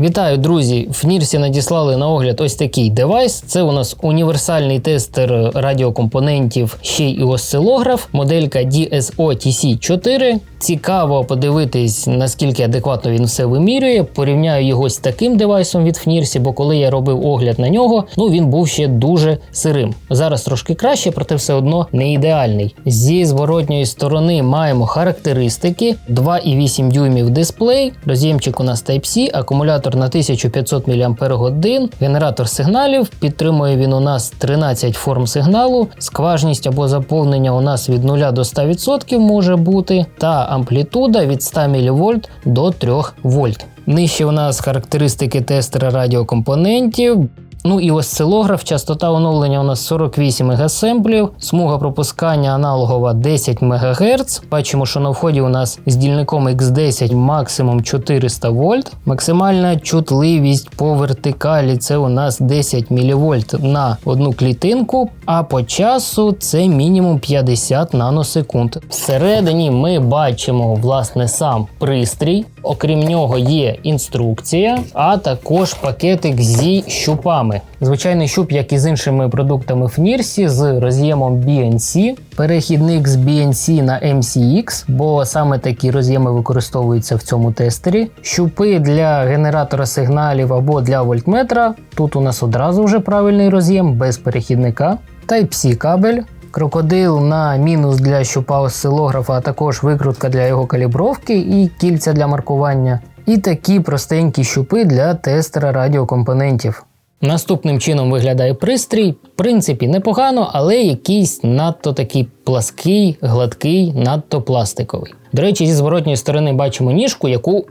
Вітаю, друзі! В Нірсі надіслали на огляд ось такий девайс. Це у нас універсальний тестер радіокомпонентів, ще й осцилограф, моделька DSO TC4. Цікаво подивитись, наскільки адекватно він все вимірює. Порівняю його з таким девайсом від Фнірсі, бо коли я робив огляд на нього, ну він був ще дуже сирим. Зараз трошки краще, проте все одно не ідеальний. Зі зворотньої сторони маємо характеристики: 2,8 дюймів дисплей, роз'ємчик у нас Type-C, акумулятор на 1500 мАч, генератор сигналів. Підтримує він у нас 13 форм сигналу, скважність або заповнення у нас від 0 до 100% може бути, та амплітуда від 100 мВ до 3 В. Нижче у нас характеристики тестера радіокомпонентів. Ну і осцилограф, частота оновлення у нас 48 мегасемплів, смуга пропускання аналогова 10 МГц. Бачимо, що на вході у нас з дільником X10 максимум 400 вольт. Максимальна чутливість по вертикалі це у нас 10 мВ на одну клітинку, а по часу це мінімум 50 наносекунд. Всередині ми бачимо власне сам пристрій. Окрім нього є інструкція, а також пакетик зі щупами. Звичайний щуп, як і з іншими продуктами в Нірсі, з роз'ємом BNC, перехідник з BNC на MCX, бо саме такі роз'єми використовуються в цьому тестері. Щупи для генератора сигналів або для вольтметра. Тут у нас одразу вже правильний роз'єм без перехідника. Type-C кабель. Крокодил на мінус для щупа осцилографа, а також викрутка для його калібровки і кільця для маркування. І такі простенькі щупи для тестера радіокомпонентів. Наступним чином виглядає пристрій. В принципі, непогано, але якийсь надто такий плаский, гладкий, надто пластиковий. До речі, зі зворотньої сторони бачимо ніжку, яку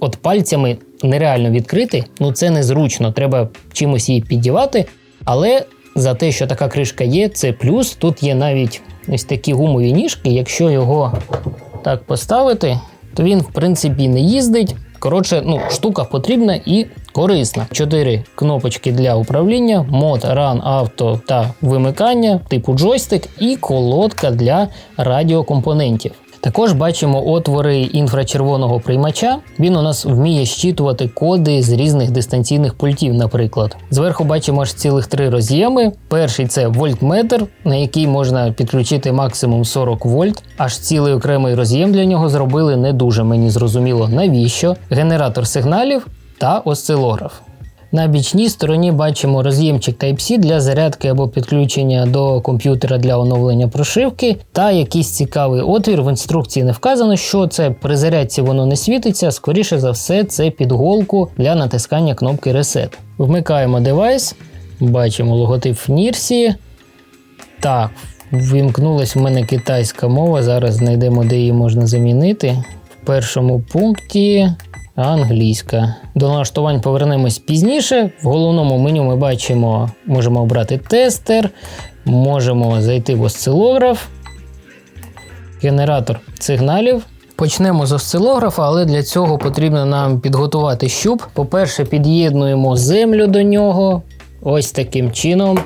от пальцями нереально відкрити. Ну це незручно, треба чимось її піддівати. Але за те, що така кришка є, це плюс. Тут є навіть ось такі гумові ніжки. Якщо його так поставити, то він, в принципі, не їздить. Коротше, ну, штука потрібна і корисна. Чотири кнопочки для управління, мод, ран, авто та вимикання, типу джойстик, і колодка для радіокомпонентів. Також бачимо отвори інфрачервоного приймача. Він у нас вміє щитувати коди з різних дистанційних пультів, наприклад. Зверху бачимо аж цілих три роз'єми. Перший це вольтметр, на який можна підключити максимум 40 вольт. Аж цілий окремий роз'єм для нього зробили не дуже мені зрозуміло навіщо. Генератор сигналів та осцилограф. На бічній стороні бачимо роз'ємчик Type-C для зарядки або підключення до комп'ютера для оновлення прошивки, та якийсь цікавий отвір. В інструкції не вказано, що це при зарядці воно не світиться, скоріше за все, це підголку для натискання кнопки Reset. Вмикаємо девайс, бачимо логотип Нірсі. Так, вимкнулась в мене китайська мова. Зараз знайдемо, де її можна замінити. В першому пункті англійська. До налаштувань повернемось пізніше. В головному меню ми бачимо, можемо обрати тестер, можемо зайти в осцилограф, генератор сигналів. Почнемо з осцилографа, але для цього потрібно нам підготувати щуп. По-перше, під'єднуємо землю до нього. Ось таким чином.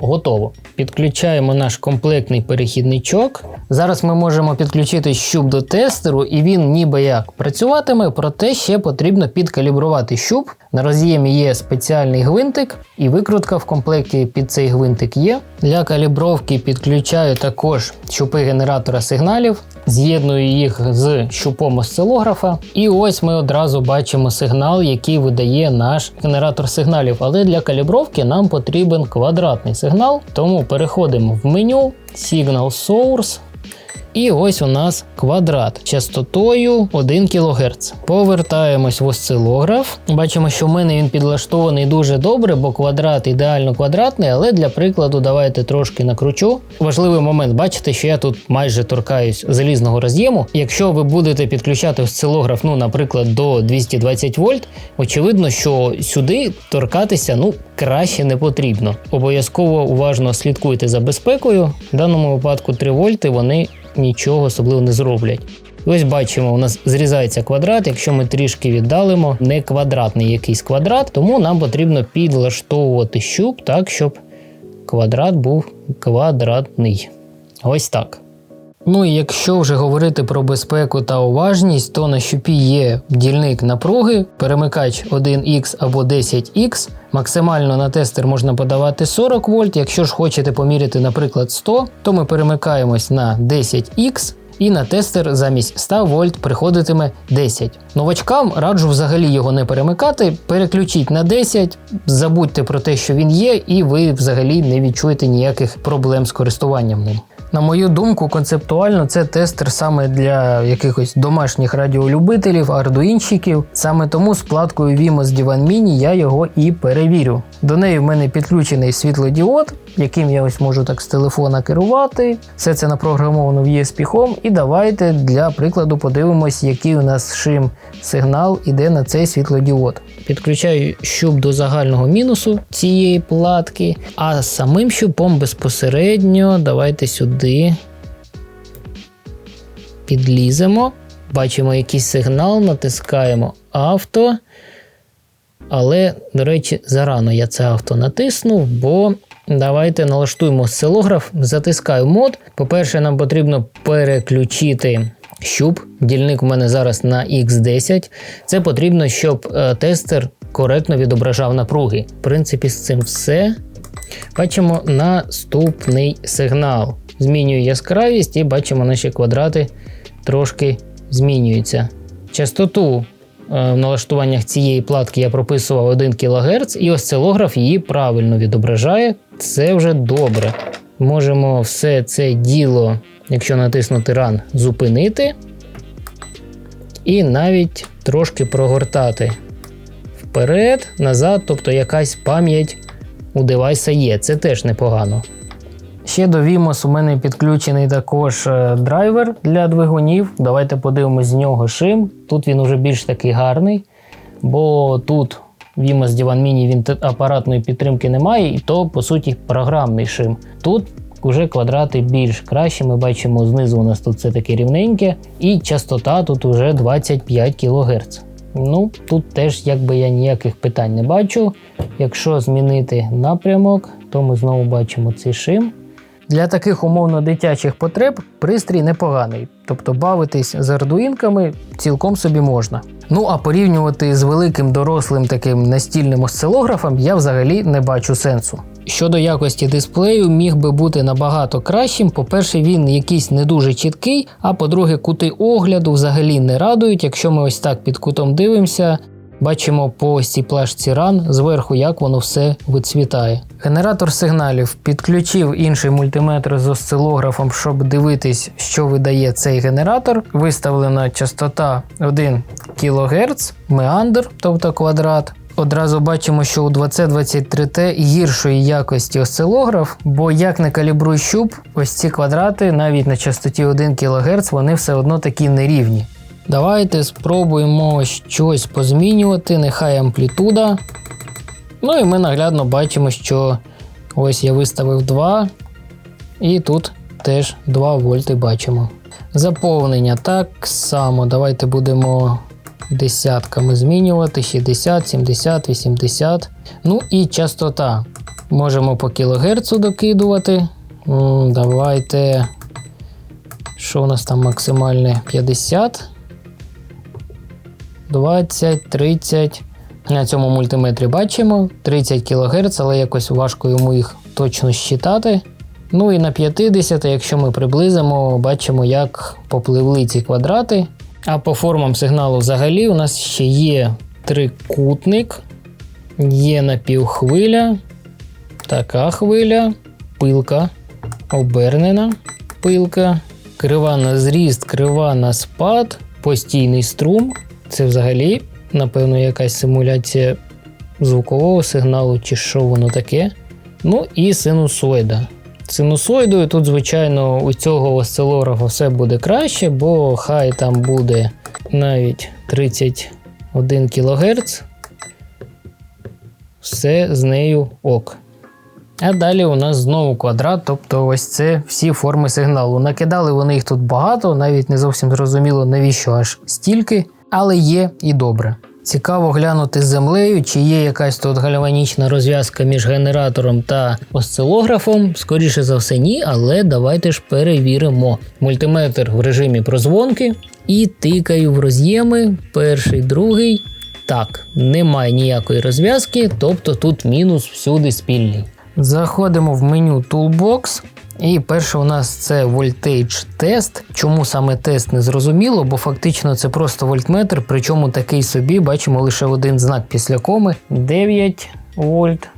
Готово. Підключаємо наш комплектний перехідничок. Зараз ми можемо підключити щуп до тестеру, і він ніби як працюватиме, проте ще потрібно підкалібрувати щуп. На роз'ємі є спеціальний гвинтик, і викрутка в комплекті під цей гвинтик є. Для калібровки підключаю також щупи генератора сигналів, з'єдную їх з щупом осцилографа. І ось ми одразу бачимо сигнал, який видає наш генератор сигналів. Але для калібровки нам потрібен квадратний сигнал. Тому переходимо в меню Signal Source. І ось у нас квадрат частотою 1 кГц. Повертаємось в осцилограф. Бачимо, що в мене він підлаштований дуже добре, бо квадрат ідеально квадратний, але для прикладу давайте трошки накручу. Важливий момент, бачите, що я тут майже торкаюсь залізного роз'єму. Якщо ви будете підключати осцилограф, ну, наприклад, до 220 вольт, очевидно, що сюди торкатися ну, краще не потрібно. Обов'язково уважно слідкуйте за безпекою. В даному випадку 3 вольти вони нічого особливо не зроблять. Ось бачимо, у нас зрізається квадрат. Якщо ми трішки віддалимо, не квадратний якийсь квадрат, тому нам потрібно підлаштовувати щуп так, щоб квадрат був квадратний. Ось так. Ну і якщо вже говорити про безпеку та уважність, то на щупі є дільник напруги, перемикач 1X або 10X. Максимально на тестер можна подавати 40 вольт. Якщо ж хочете поміряти, наприклад, 100, то ми перемикаємось на 10X. І на тестер замість 100 вольт приходитиме 10. Новачкам раджу взагалі його не перемикати, переключіть на 10, забудьте про те, що він є, і ви взагалі не відчуєте ніяких проблем з користуванням ним. На мою думку, концептуально це тестер саме для якихось домашніх радіолюбителів, ардуїнщиків. Саме тому з платкою Vimos Divan Mini я його і перевірю. До неї в мене підключений світлодіод, яким я ось можу так з телефона керувати. Все це напрограмовано в ESP Home. І давайте для прикладу подивимось, який у нас шим сигнал іде на цей світлодіод. Підключаю щуп до загального мінусу цієї платки, а самим щупом безпосередньо давайте сюди підліземо. Бачимо якийсь сигнал, натискаємо авто. Але, до речі, зарано я це авто натиснув, бо давайте налаштуємо осцилограф, затискаю мод. По-перше, нам потрібно переключити щуп. Дільник у мене зараз на X10. Це потрібно, щоб е, тестер коректно відображав напруги. В принципі, з цим все. Бачимо наступний сигнал. Змінюю яскравість і бачимо, наші квадрати трошки змінюються. Частоту е, в налаштуваннях цієї платки я прописував 1 кГц, і осцилограф її правильно відображає. Це вже добре. Можемо все це діло, якщо натиснути Run, зупинити. І навіть трошки прогортати вперед, назад, тобто якась пам'ять у девайса є. Це теж непогано. Ще до Vimos у мене підключений також е, драйвер для двигунів. Давайте подивимось з нього шим. Тут він уже більш такий гарний, бо тут Vimos Divan Mini він апаратної підтримки не має, і то, по суті, програмний шим. Тут вже квадрати більш кращі. Ми бачимо знизу у нас тут все таке рівненьке, і частота тут уже 25 кГц. Ну, тут теж якби я ніяких питань не бачу. Якщо змінити напрямок, то ми знову бачимо цей шим. Для таких умовно дитячих потреб пристрій непоганий, тобто бавитись з ардуїнками цілком собі можна. Ну а порівнювати з великим дорослим таким настільним осцилографом я взагалі не бачу сенсу. Щодо якості дисплею, міг би бути набагато кращим. По-перше, він якийсь не дуже чіткий, а по-друге, кути огляду взагалі не радують. Якщо ми ось так під кутом дивимося, Бачимо по ось цій плашці RAN зверху, як воно все вицвітає. Генератор сигналів підключив інший мультиметр з осцилографом, щоб дивитись, що видає цей генератор. Виставлена частота 1 кГц, меандр, тобто квадрат. Одразу бачимо, що у 2023T гіршої якості осцилограф, бо як не калібруй щуп, ось ці квадрати навіть на частоті 1 кГц вони все одно такі нерівні. Давайте спробуємо щось позмінювати, нехай амплітуда. Ну і ми наглядно бачимо, що ось я виставив 2, і тут теж 2 вольти бачимо. Заповнення так само. Давайте будемо десятками змінювати: 60, 70, 80. Ну і частота. Можемо по кілогерцу докидувати. Давайте. Що у нас там максимальне? 50. 20, 30. На цьому мультиметрі бачимо 30 кГц, але якось важко йому їх точно щитати. Ну і на 50, якщо ми приблизимо, бачимо, як попливли ці квадрати. А по формам сигналу взагалі у нас ще є трикутник, є напівхвиля, така хвиля, пилка, обернена пилка, крива на зріст, крива на спад, постійний струм. Це взагалі, напевно, якась симуляція звукового сигналу, чи що воно таке. Ну і синусоїда. Синусоїдою тут, звичайно, у цього осцилографа все буде краще, бо хай там буде навіть 31 кГц. Все з нею ок. А далі у нас знову квадрат, тобто ось це всі форми сигналу. Накидали вони їх тут багато, навіть не зовсім зрозуміло, навіщо аж стільки, але є і добре. Цікаво глянути з землею, чи є якась тут гальванічна розв'язка між генератором та осцилографом. Скоріше за все, ні, але давайте ж перевіримо. Мультиметр в режимі прозвонки і тикаю в роз'єми. Перший, другий. Так, немає ніякої розв'язки, тобто тут мінус всюди спільний. Заходимо в меню Toolbox. І перше у нас це Voltage тест. Чому саме тест не зрозуміло, бо фактично це просто вольтметр, причому такий собі, бачимо лише один знак після коми. 9 вольт.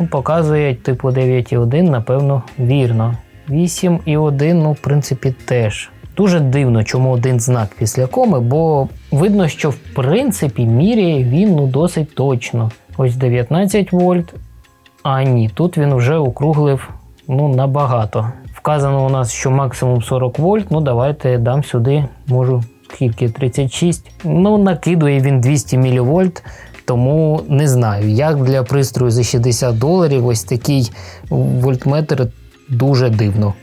Ну, Показує типу 9,1, напевно, вірно. 8,1, ну, в принципі, теж. Дуже дивно, чому один знак після коми, бо видно, що в принципі міряє він ну, досить точно. Ось 19 вольт. А ні, тут він вже округлив ну, набагато. Вказано у нас, що максимум 40 вольт. Ну, давайте дам сюди, можу скільки 36. Ну, накидує він 200 мВ, тому не знаю, як для пристрою за 60 доларів ось такий вольтметр дуже дивно.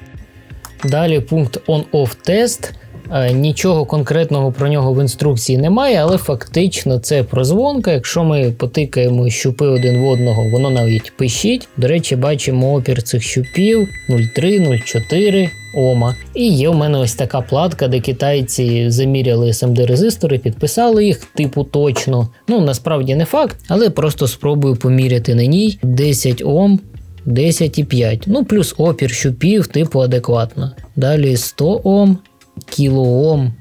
Далі пункт on-off тест. Е, Нічого конкретного про нього в інструкції немає, але фактично це прозвонка. Якщо ми потикаємо щупи один в одного, воно навіть пищить. До речі, бачимо опір цих щупів 0,3, 0,4 Ома. І є у мене ось така платка, де китайці заміряли SMD резистори, підписали їх, типу точно. Ну насправді не факт, але просто спробую поміряти на ній 10 Ом. 10,5. Ну, плюс опір щупів, типу адекватно. Далі 100 Ом, кілоом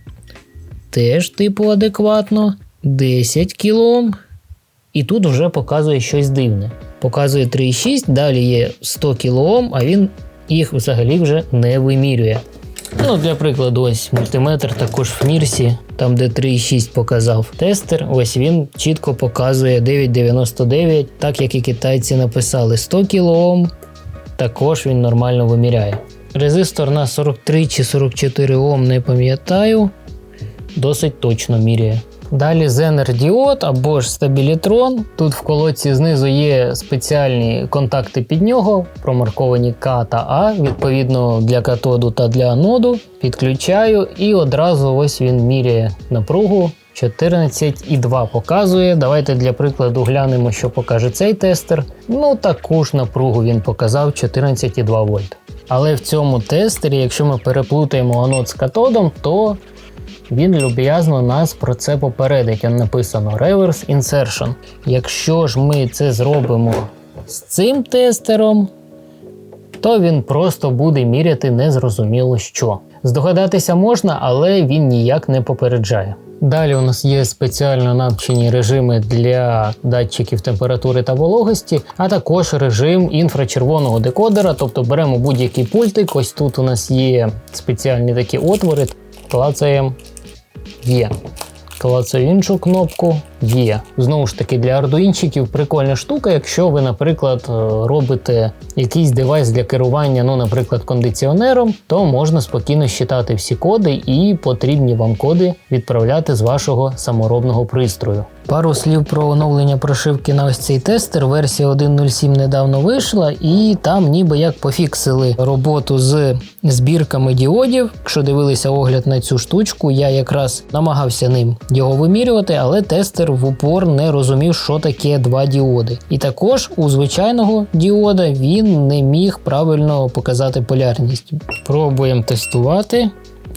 теж типу адекватно. 10 кілоом. І тут вже показує щось дивне. Показує 3,6, далі є 100 кілоом, а він їх взагалі вже не вимірює. Ну, для прикладу, ось мультиметр також в Нірсі, там де 3,6 показав тестер, ось він чітко показує 9,99, так як і китайці написали 100 кОм, також він нормально виміряє. Резистор на 43 чи 44 Ом не пам'ятаю, досить точно міряє. Далі Zener діод або ж стабілітрон. Тут в колодці знизу є спеціальні контакти під нього, промарковані К та А, відповідно для катоду та для аноду. Підключаю і одразу ось він міряє напругу. 14,2 показує. Давайте для прикладу глянемо, що покаже цей тестер. Ну таку ж напругу він показав 14,2 вольт. Але в цьому тестері, якщо ми переплутаємо анод з катодом, то він люб'язно нас про це попередить. Там написано Reverse Insertion. Якщо ж ми це зробимо з цим тестером, то він просто буде міряти незрозуміло що. Здогадатися можна, але він ніяк не попереджає. Далі у нас є спеціально навчені режими для датчиків температури та вологості, а також режим інфрачервоного декодера, тобто беремо будь-який пультик. Ось тут у нас є спеціальні такі отвори, клацаємо є. Клацаю іншу кнопку є. Знову ж таки, для ардуїнчиків прикольна штука, якщо ви, наприклад, е, робите якийсь девайс для керування, ну, наприклад, кондиціонером, то можна спокійно считати всі коди і потрібні вам коди відправляти з вашого саморобного пристрою. Пару слів про оновлення прошивки на ось цей тестер. Версія 1.07 недавно вийшла, і там ніби як пофіксили роботу з збірками діодів. Якщо дивилися огляд на цю штучку, я якраз намагався ним його вимірювати, але тестер в упор не розумів, що таке два діоди. І також у звичайного діода він не міг правильно показати полярність. Пробуємо тестувати.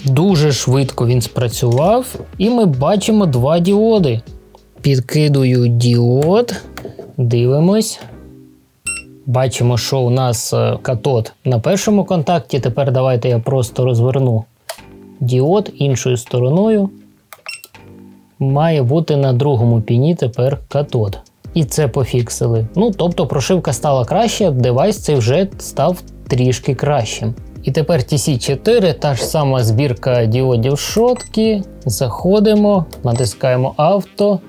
Дуже швидко він спрацював, і ми бачимо два діоди. Підкидую діод, дивимось. Бачимо, що у нас е, катод на першому контакті. Тепер давайте я просто розверну діод іншою стороною. Має бути на другому піні тепер катод. І це пофіксили. Ну, тобто прошивка стала краще, девайс цей вже став трішки кращим. І тепер TC4, та ж сама збірка діодів шотки. Заходимо, натискаємо авто.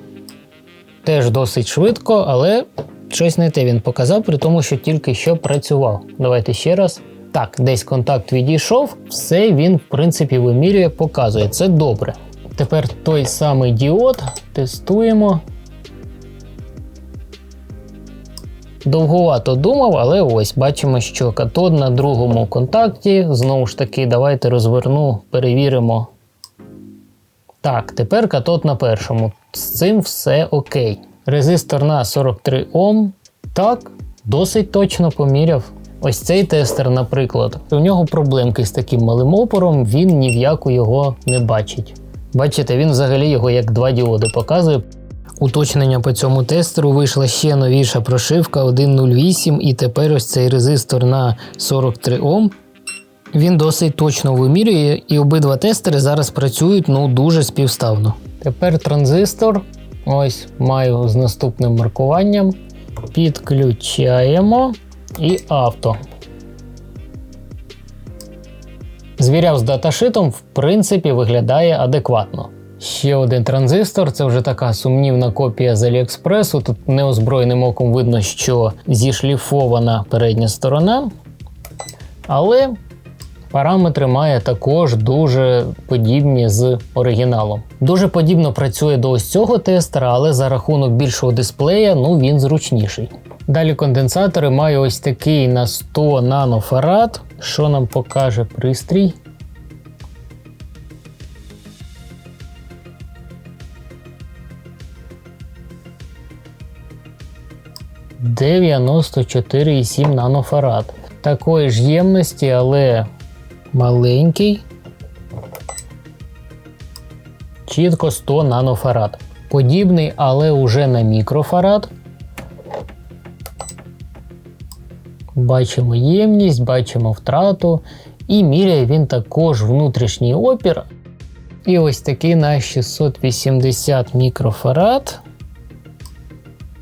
Теж досить швидко, але щось не те він показав, при тому, що тільки що працював. Давайте ще раз. Так, десь контакт відійшов, все він, в принципі, вимірює, показує. Це добре. Тепер той самий діод тестуємо. Довгувато думав, але ось бачимо, що катод на другому контакті. Знову ж таки, давайте розверну, перевіримо. Так, тепер катод на першому. З цим все окей. Резистор на 43 Ом. Так, досить точно поміряв. Ось цей тестер, наприклад, у нього проблемки з таким малим опором, він ні в яку його не бачить. Бачите, він взагалі його як два діоди показує. Уточнення по цьому тестеру вийшла ще новіша прошивка 1.08, і тепер ось цей резистор на 43 Ом. Він досить точно вимірює, і обидва тестери зараз працюють ну дуже співставно. Тепер транзистор. Ось маю з наступним маркуванням. Підключаємо і авто. Звіряв з даташитом, в принципі, виглядає адекватно. Ще один транзистор це вже така сумнівна копія з Аліекспресу. Тут неозброєним оком видно, що зішліфована передня сторона. Але параметри має також дуже подібні з оригіналом. Дуже подібно працює до ось цього тестера, але за рахунок більшого дисплея ну він зручніший. Далі конденсатори маю ось такий на 100 нанофарад. Що нам покаже пристрій? «94,7 нанофарад. Такої ж ємності, але маленький. Чітко 100 нанофарад. Подібний, але уже на мікрофарад. Бачимо ємність, бачимо втрату. І міряє він також внутрішній опір. І ось такий на 680 мікрофарад.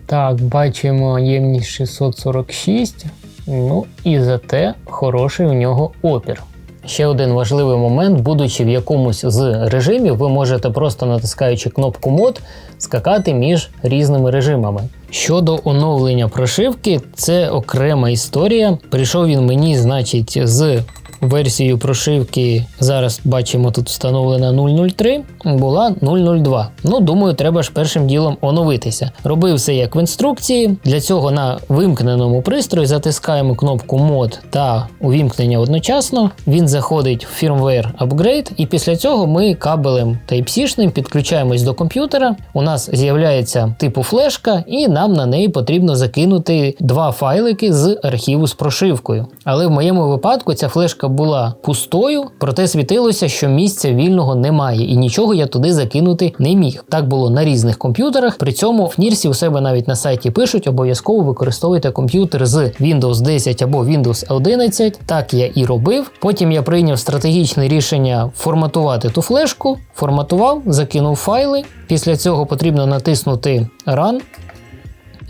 Так, бачимо ємність 646. Ну і зате хороший у нього опір. Ще один важливий момент, будучи в якомусь з режимів, ви можете просто натискаючи кнопку мод скакати між різними режимами. Щодо оновлення прошивки, це окрема історія. Прийшов він мені, значить, з версією прошивки зараз бачимо тут встановлена 003, була 002. Ну, думаю, треба ж першим ділом оновитися. Робив все як в інструкції. Для цього на вимкненому пристрої затискаємо кнопку мод та увімкнення одночасно. Він заходить в firmware upgrade, і після цього ми кабелем Type-C підключаємось до комп'ютера. У нас з'являється типу флешка, і нам на неї потрібно закинути два файлики з архіву з прошивкою. Але в моєму випадку ця флешка була пустою, проте світилося, що місця вільного немає, і нічого я туди закинути не міг. Так було на різних комп'ютерах. При цьому в Нірсі у себе навіть на сайті пишуть, обов'язково використовуйте комп'ютер з Windows 10 або Windows 11. Так я і робив. Потім я прийняв стратегічне рішення форматувати ту флешку, форматував, закинув файли. Після цього потрібно натиснути Run.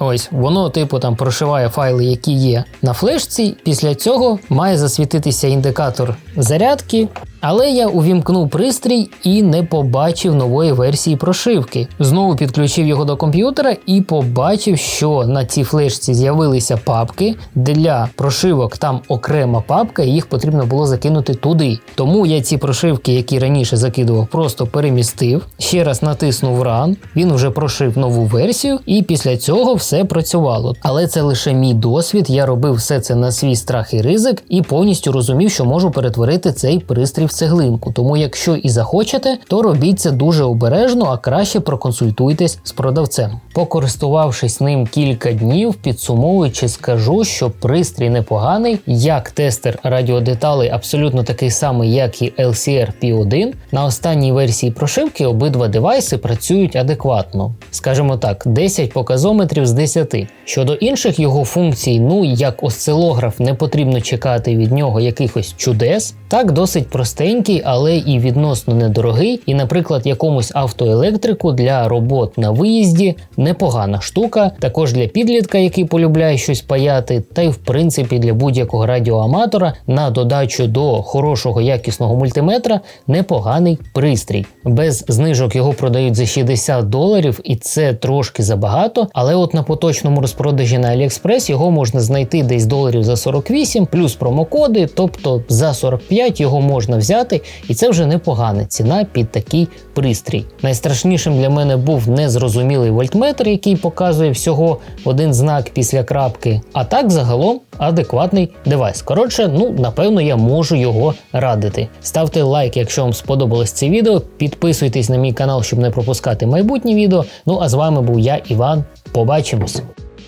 Ось воно, типу, там прошиває файли, які є на флешці. Після цього має засвітитися індикатор зарядки. Але я увімкнув пристрій і не побачив нової версії прошивки. Знову підключив його до комп'ютера і побачив, що на цій флешці з'явилися папки. Для прошивок там окрема папка, і їх потрібно було закинути туди. Тому я ці прошивки, які раніше закидував, просто перемістив. Ще раз натиснув Run, він вже прошив нову версію, і після цього все працювало. Але це лише мій досвід. Я робив все це на свій страх і ризик, і повністю розумів, що можу перетворити цей пристрій в цеглинку. Тому, якщо і захочете, то робіть це дуже обережно, а краще проконсультуйтесь з продавцем. Покористувавшись ним кілька днів, підсумовуючи, скажу, що пристрій непоганий, як тестер радіодеталей абсолютно такий самий, як і LCR P1. На останній версії прошивки обидва девайси працюють адекватно. Скажімо так, 10 показометрів з 10. Щодо інших його функцій, ну як осцилограф, не потрібно чекати від нього якихось чудес. Так, досить простенький, але і відносно недорогий. І, наприклад, якомусь автоелектрику для робот на виїзді непогана штука. Також для підлітка, який полюбляє щось паяти, та й в принципі для будь-якого радіоаматора на додачу до хорошого якісного мультиметра непоганий пристрій. Без знижок його продають за 60 доларів, і це трошки забагато. Але от на поточному розпродажі на AliExpress його можна знайти десь доларів за 48, плюс промокоди, тобто за 45 його можна взяти взяти, і це вже непогана ціна під такий пристрій. Найстрашнішим для мене був незрозумілий вольтметр, який показує всього один знак після крапки. А так загалом адекватний девайс. Коротше, ну напевно, я можу його радити. Ставте лайк, якщо вам сподобалось це відео. Підписуйтесь на мій канал, щоб не пропускати майбутні відео. Ну а з вами був я, Іван. Побачимось!